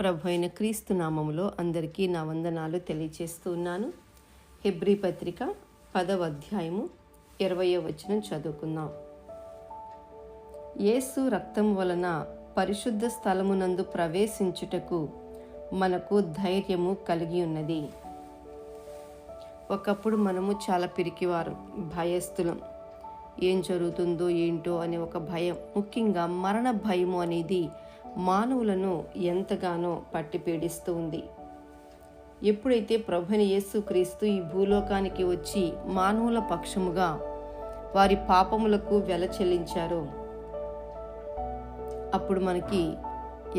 ప్రభు అయిన క్రీస్తు నామములో అందరికీ నా వందనాలు తెలియజేస్తూ ఉన్నాను. హెబ్రీ పత్రిక పదవ అధ్యాయము ఇరవయో వచనం చదువుకుందాం. యేసు రక్తం వలన పరిశుద్ధ స్థలమునందు ప్రవేశించుటకు మనకు ధైర్యము కలిగి ఉన్నది. ఒకప్పుడు మనము చాలా పిరికివారం భయస్థులం. ఏం జరుగుతుందో ఏంటో అనే ఒక భయం ముఖ్యంగా మరణ భయము అనేది మానవులను ఎంతగానో పట్టి పీడిస్తూ ఉంది. ఎప్పుడైతే ప్రభుని యేసుక్రీస్తు ఈ భూలోకానికి వచ్చి మానవుల పక్షముగా వారి పాపములకు వెల చెల్లించారో అప్పుడు మనకి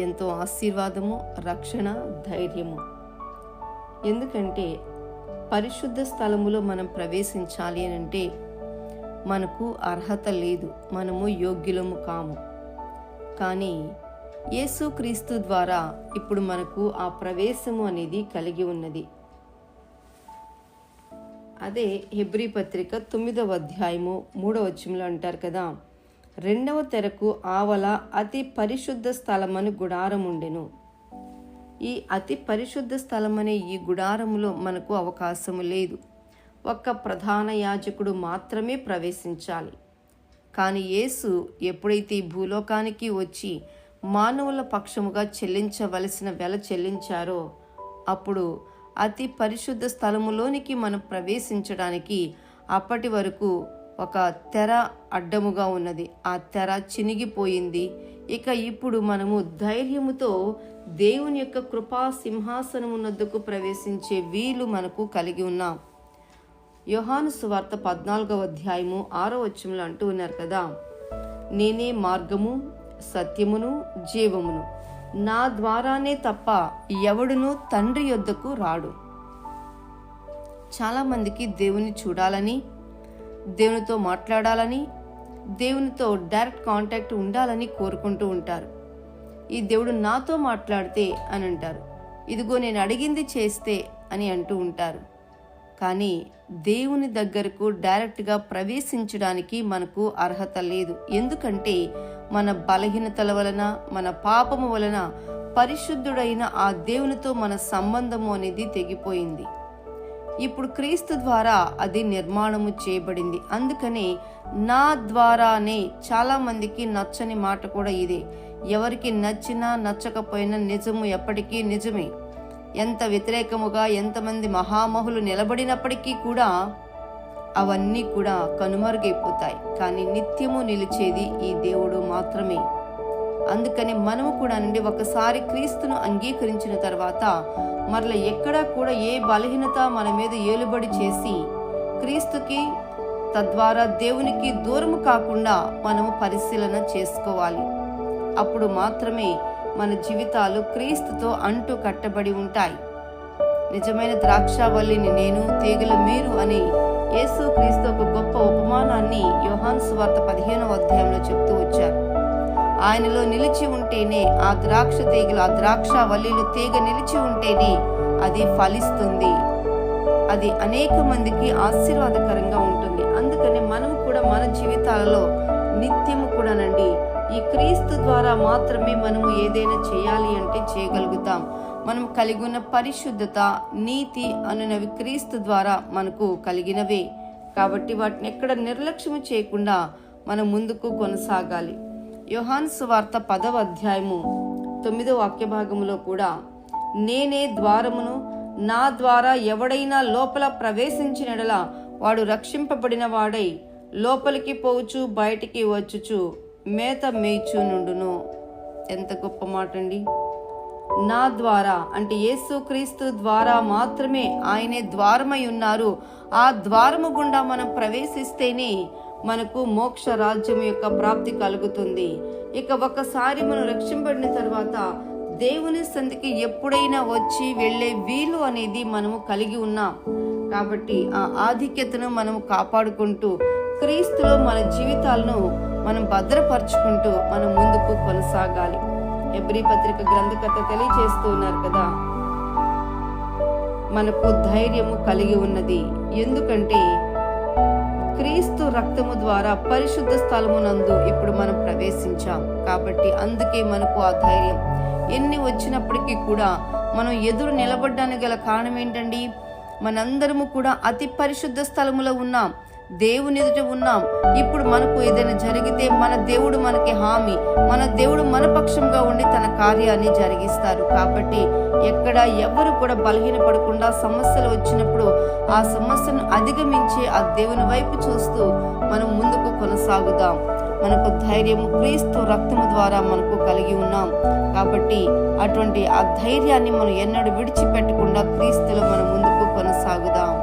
ఎంతో ఆశీర్వాదము రక్షణ ధైర్యము. ఎందుకంటే పరిశుద్ధ స్థలములో మనం ప్రవేశించాలి అని అంటే మనకు అర్హత లేదు మనము యోగ్యులము కాము. కానీ యేసుక్రీస్తు ద్వారా ఇప్పుడు మనకు ఆ ప్రవేశము అనేది కలిగి ఉన్నది. అదే హెబ్రీ పత్రిక తొమ్మిదవ అధ్యాయము మూడవ వచ్చంలో అంటారు కదా రెండవ తెరకు ఆవల అతి పరిశుద్ధ స్థలమని గుడారం ఉండెను. ఈ అతి పరిశుద్ధ స్థలమనే ఈ గుడారములో మనకు అవకాశము లేదు. ఒక్క ప్రధాన యాజకుడు మాత్రమే ప్రవేశించాలి. కానీ యేసు ఎప్పుడైతే ఈ భూలోకానికి వచ్చి మానవుల పక్షముగా చెల్లించవలసిన వెల చెల్లించారో అప్పుడు అతి పరిశుద్ధ స్థలములోనికి మనం ప్రవేశించడానికి అప్పటి వరకు ఒక తెర అడ్డముగా ఉన్నది. ఆ తెర చినిగిపోయింది. ఇక ఇప్పుడు మనము ధైర్యముతో దేవుని యొక్క కృపా సింహాసనమునద్దుకు ప్రవేశించే వీలు మనకు కలిగి ఉన్నాం. యోహాను సువార్త పద్నాలుగవ అధ్యాయము ఆరో వచ్చంలో అంటూ ఉన్నారు కదా నేనే మార్గము సత్యమును జీవమును. నా ద్వారానే తప్ప ఎవడునూ తండ్రి యొద్దకు రాడు. చాలామందికి దేవుని చూడాలని దేవునితో మాట్లాడాలని దేవునితో డైరెక్ట్ కాంటాక్ట్ ఉండాలని కోరుకుంటూ ఉంటారు. ఈ దేవుడు నాతో మాట్లాడితే అని అంటారు. ఇదిగో నేను అడిగింది చేస్తే అని అంటూ ఉంటారు. కానీ దేవుని దగ్గరకు డైరెక్ట్గా ప్రవేశించడానికి మనకు అర్హత లేదు. ఎందుకంటే మన బలహీనతల వలన మన పాపము వలన పరిశుద్ధుడైన ఆ దేవునితో మన సంబంధము అనేది తెగిపోయింది. ఇప్పుడు క్రీస్తు ద్వారా అది నిర్మాణము చేయబడింది. అందుకనే నా ద్వారానే చాలా మందికి నచ్చని మాట కూడా ఇదే. ఎవరికి నచ్చినా నచ్చకపోయినా నిజము ఎప్పటికీ నిజమే. ఎంత వ్యతిరేకముగా ఎంతమంది మహామహులు నిలబడినప్పటికీ కూడా అవన్నీ కూడా కనుమరుగైపోతాయి. కానీ నిత్యము నిలిచేది ఈ దేవుడు మాత్రమే. అందుకని మనము కూడా నుండి ఒకసారి క్రీస్తును అంగీకరించిన తర్వాత మరల ఎక్కడా కూడా ఏ బలహీనత మన మీద ఏలుబడి చేసి క్రీస్తుకి తద్వారా దేవునికి దూరము కాకుండా మనము పరిశీలన చేసుకోవాలి. అప్పుడు మాత్రమే మన జీవితాలు క్రీస్తుతో అంటు కట్టబడి ఉంటాయి. నిజమైన ద్రాక్షావల్లిని నేను తీగల మీరు అని యేసు క్రీస్తు ఒక గొప్ప ఉపమానాన్ని యోహాన్ వార్త పదిహేనవ అధ్యాయంలో చెప్తూ వచ్చారు. ఆయనలో నిలిచి ఉంటేనే ఆ ద్రాక్ష తీగలు ఆ ద్రాక్ష వల్లిలు తీగ నిలిచి ఉంటేనే అది ఫలిస్తుంది. అది అనేక మందికి ఆశీర్వాదకరంగా ఉంటుంది. అందుకని మనం కూడా మన జీవితాలలో నిత్యము కూడానండి ఈ క్రీస్తు ద్వారా మాత్రమే మనము ఏదైనా చేయాలి అంటే చేయగలుగుతాం. మనం కలిగి ఉన్న పరిశుద్ధత నీతి అనునవి క్రీస్తు ద్వారా మనకు కలిగినవే. కాబట్టి వాటిని ఎక్కడ నిర్లక్ష్యం చేయకుండా మనం ముందుకు కొనసాగాలి. యోహాన్ సువార్త పదవ అధ్యాయము తొమ్మిదో వాక్య భాగంలో కూడా నేనే ద్వారమును నా ద్వారా ఎవడైనా లోపల ప్రవేశించినడలా వాడు రక్షింపబడిన వాడై లోపలికి పోవచ్చు బయటికి వచ్చుచు. మేత మేచు నుండును. ఎంత గొప్ప మాట అండి నా ద్వారా అంటే యేసుక్రీస్తు ద్వారా మాత్రమే ఆయనే ద్వారమై ఉన్నారు. ఆ ద్వారము గుండా మనం ప్రవేశిస్తేనే మనకు మోక్ష రాజ్యం యొక్క ప్రాప్తి కలుగుతుంది. ఇక ఒకసారి మనం రక్షింపడిన తర్వాత దేవుని సంధికి ఎప్పుడైనా వచ్చి వెళ్ళే వీలు అనేది మనము కలిగి ఉన్నాం. కాబట్టి ఆ ఆధిక్యతను మనము కాపాడుకుంటూ క్రీస్తులో మన జీవితాలను మనం భద్రపరుచుకుంటూ మనం ముందుకు కొనసాగాలి. ఎబ్రి పత్రిక గ్రంథకర్త తెలియజేస్తూ ఉన్నారు కదా? మనకు ధైర్యము కలిగి ఉన్నది. ఎందుకంటే క్రీస్తు రక్తము ద్వారా పరిశుద్ధ స్థలమునందు ఇప్పుడు మనం ప్రవేశించాం. కాబట్టి అందుకే మనకు ఆ ధైర్యం. ఎన్ని వచ్చినప్పటికీ కూడా మనం ఎదురు నిలబడ్డానికి గల కారణం ఏంటండి? మనందరము కూడా అతి పరిశుద్ధ స్థలములో ఉన్నాం. దేవుని ఎదుట ఉన్నాం. ఇప్పుడు మనకు ఏదైనా జరిగితే మన దేవుడు మనకి హామీ. మన దేవుడు మన పక్షంగా ఉండి తన కార్యాన్ని జరిగిస్తారు. కాబట్టి ఎక్కడ ఎవరు కూడా బలహీనపడకుండా సమస్యలు వచ్చినప్పుడు ఆ సమస్యను అధిగమించి ఆ దేవుని వైపు చూస్తూ మనం ముందుకు కొనసాగుదాం. మనకు ధైర్యము క్రీస్తు రక్తము ద్వారా మనకు కలిగి ఉన్నాం. కాబట్టి అటువంటి ఆ ధైర్యాన్ని మనం ఎన్నడూ విడిచిపెట్టకుండా క్రీస్తులో మనం ముందుకు కొనసాగుదాం.